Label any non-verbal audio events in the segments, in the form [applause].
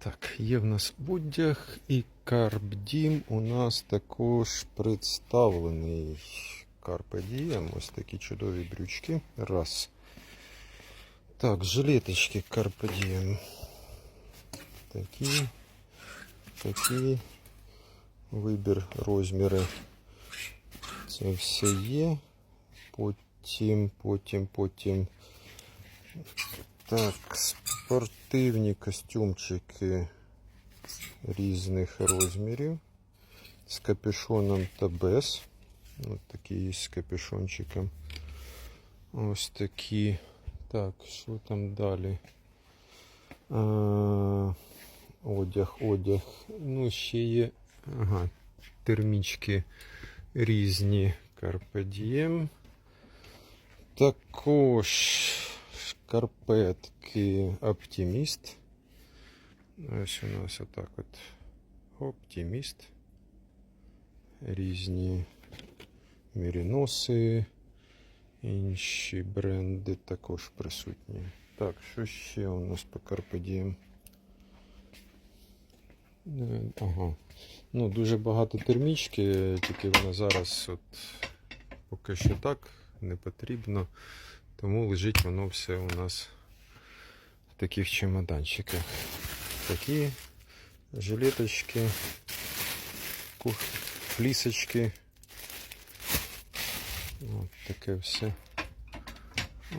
Так, є в нас одяг і Карбдім у нас також представлений. Carpe Diem. Ось такі чудові брючки. Раз. Так, жилеточки Carpe Diem. Такі. Такі. Вибір розміри. Це все є. Потім, потім, потім. Так, спортивні костюмчики різних розмірів. З капюшоном та без. Ось такі є з капюшончиком. Ось такі. Так, що там далі? А, одяг, одяг. Ну, ще є. Ага, термічки різні Carpe Diem. Також Шкарпетки Оптиміст. Ось у нас отак от Оптиміст. Різні міріноси, інші бренди також присутні. Так, що ще у нас по Diem? Е, Ага. Ну, дуже багато термічки, тільки вона зараз от поки що так не потрібно. Тому лежить воно все у нас в таких чемоданчиках. Такі жилеточки, флісочки. От таке все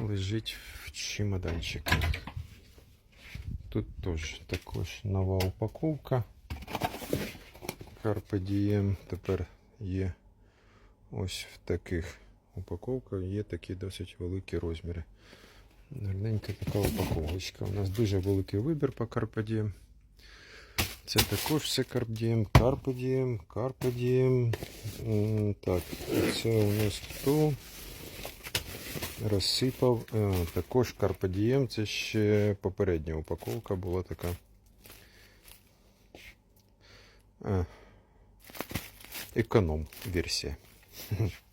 лежить в чемоданчиках. Тут теж також нова упаковка. Carpe Diem тепер є ось в таких упаковках. Є такі досить великі розміри. Гарненька така упаковочка. У нас дуже великий вибір по Diem. Це також все Carpe Diem, Carpe Diem, Carpe Diem. М, Так, це у нас хто? Розсипав. А, також Carpe Diem. Це ще попередня упаковка була така. А, економ версія. [laughs]